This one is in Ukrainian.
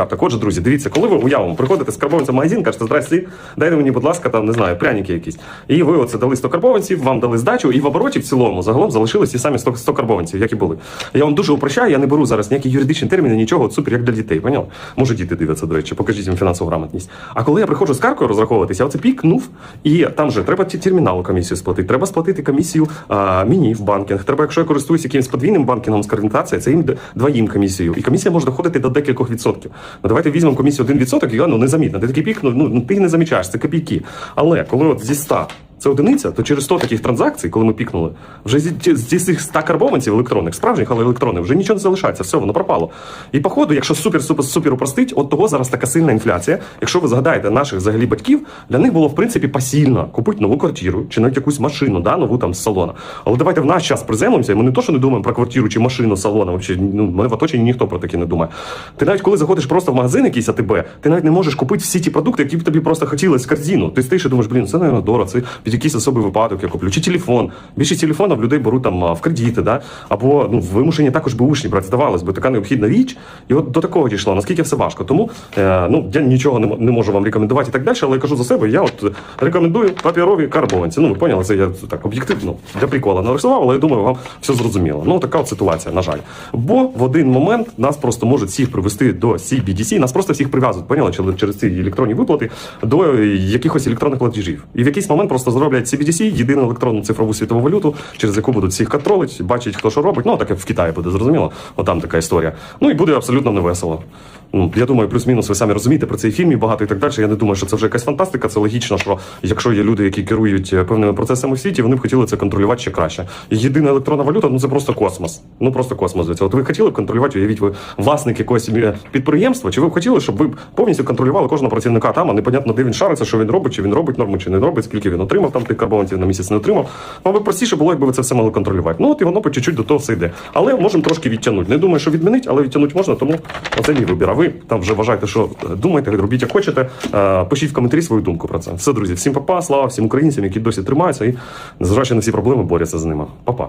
карток. Отже, друзі, дивіться, коли ви уявимо, приходите з карбованцем в магазин, кажете, здрасте, дайте мені, будь ласка, там не знаю, пряники якісь. І ви оце дали 100 карбованців, вам дали здачу, і в обороті в цілому загалом залишились ті самі 100, 100 карбованців, як і були. Я вам дуже упрощаю, я не беру зараз ніякі юридичні терміни, нічого от супер, як для дітей. Поняв? Може, діти дивляться, до речі, покажіть їм фінансову грамотність. А коли я приходжу з каркою розраховуватися, я оце пікнув, і там же треба терміналу комісію сплатити, треба сплатити комісію а, мені в банкінг. Треба, якщо я користуюся якимось подвійним банкінгом з це їм двоїм комісію. І комісія може доходити до декількох відсотків. Ну давайте візьмемо комісію 1%, і ну незамітно. Ти такий пік, ну, ну ти не замічаєш, це копійки. Але коли от зі 100 це одиниця, то через 100 таких транзакцій, коли ми пікнули, вже зі, цих 100 карбованців електронних, справжніх, але електронних, вже нічого не залишається, все, воно пропало. І походу, якщо супер супер супер упростить, от того зараз така сильна інфляція. Якщо ви згадаєте наших взагалі батьків, для них було в принципі пасільно купити нову квартиру чи навіть якусь машину, да, нову там з салона. Але давайте в наш час приземлимося, і ми не то, що не думаємо про квартиру чи машину з салона. Вообще, ну, мене в оточенні ніхто про таке не думає. Ти навіть коли заходиш просто в магазин якийсь АТБ, ти навіть не можеш купити всі ті продукти, які б тобі просто хотілося в корзину. Ти стоїш і думаєш, блін, це наверное, дорого, це якийсь особий випадок я куплю. Чи телефон. Більшість телефонів людей беруть там в кредити, да? або ну, вимушені також бушні брати, здавалось би, така необхідна річ. І от до такого дійшло, наскільки все важко. Тому е, ну, я нічого не, не можу вам рекомендувати і так далі, але я кажу за себе, я от рекомендую паперові карбованці. Ну, ви поняли, це я так об'єктивно для прикола нарисував, але я думаю, вам все зрозуміло. Ну, така от ситуація, на жаль. Бо в один момент нас просто можуть всіх привести до CBDC, нас просто всіх прив'язують, поняли, через- через ці електронні виплати до е, якихось електронних платежів. І в якийсь момент просто зроблять CBDC, єдину електронну цифрову світову валюту, через яку будуть всіх контролити, бачить, хто що робить. Ну, таке в Китаї буде, зрозуміло. Отам така історія. Ну і буде абсолютно невесело. Ну, я думаю, плюс-мінус, ви самі розумієте про цей фільм і багато і так далі. Я не думаю, що це вже якась фантастика. Це логічно, що якщо є люди, які керують е, певними процесами в світі, вони б хотіли це контролювати ще краще. Єдина електронна валюта, ну це просто космос. Ну просто космос для цього. От ви хотіли б контролювати, уявіть, ви власник якогось е, підприємства, чи ви б хотіли, щоб ви повністю контролювали кожного працівника там, а непонятно, де він шариться, що він робить, чи він робить норму, чи не робить, скільки він отримав там тих карбованців на місяць не отримав. Вам би простіше було, якби ви це все мали контролювати. Ну от і воно по чуть-чуть до того все йде. Але можемо трошки відтягнути. Не думаю, що відмінить, але відтягнути можна, тому оце мій вибір. Ви там вже вважаєте, що е, думаєте, робіть як хочете. Е, Пишіть в коментарі свою думку про це. Все, друзі, всім папа, слава всім українцям, які досі тримаються і, незважаючи на всі проблеми, борються з ними. Па-па.